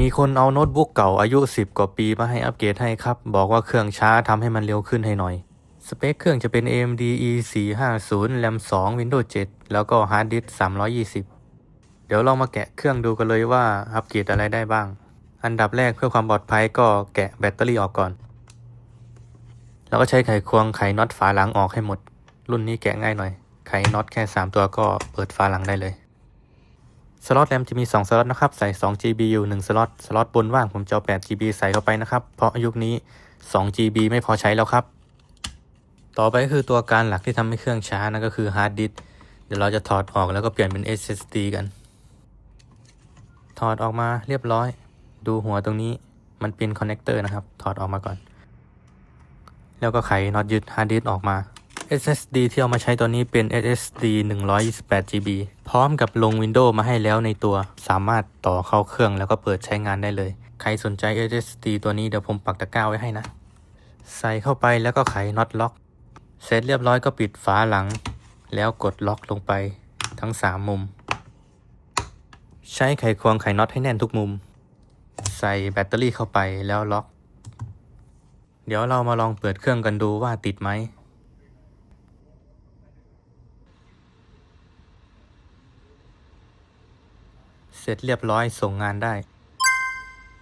มีคนเอาโน้ตบุ๊กเก่าอายุ 10 กว่าปีมาให้อัปเกรดให้ครับ บอกว่าเครื่องช้าทำให้มันเร็วขึ้นให้หน่อย สเปคเครื่องจะเป็น AMD E450 RAM 2 Windows 7 แล้วก็ฮาร์ดดิสก์320 เดี๋ยวเรามาแกะเครื่องดูกันเลยว่าอัปเกรดอะไรได้บ้าง อันดับแรกเพื่อความปลอดภัยก็แกะแบตเตอรี่ออกก่อน แล้วก็ใช้ไขควงไขน็อตฝาหลังออกให้หมด รุ่นนี้แกะง่ายหน่อย ไขน็อตแค่ 3 ตัวก็เปิดฝาหลังได้เลย สล็อตแรมจะมี 2 สล็อตนะครับใส่ 2 GB อยู่ 1 สล็อต สล็อตบนว่างผมจะเอา8 GB ใส่เข้าไปนะครับ เพราะยุคนี้ 2 GB ไม่พอใช้แล้วครับ ต่อไปคือตัวการหลักที่ทำให้เครื่องช้านั่นก็คือฮาร์ดดิสเดี๋ยวเราจะถอดออกแล้วก็เปลี่ยนเป็น SSD กัน ถอดออกมาเรียบร้อย ดูหัวตรงนี้มันเป็นคอนเนคเตอร์นะครับ ถอดออกมาก่อน แล้วก็ไขน็อตยึดฮาร์ดดิสออกมา SSD ที่เอามาใช้ตัวนี้เป็น SSD 128 GB พร้อมกับลง Windows มาให้แล้วในตัว สามารถต่อเข้าเครื่องแล้วก็เปิดใช้งานได้เลย ใครสนใจ SSD ตัวนี้เดี๋ยวผมปักตะกร้าไว้ให้นะ ใส่เข้าไปแล้วก็ไขน็อตล็อก เสร็จเรียบร้อยก็ปิดฝาหลัง แล้วกดล็อกลงไปทั้ง 3 มุม ใช้ไขควงไขน็อตให้แน่นทุกมุม ใส่แบตเตอรี่เข้าไปแล้วล็อก เดี๋ยวเรามาลองเปิดเครื่องกันดูว่าติดไหม เสร็จเรียบร้อยส่งงานได้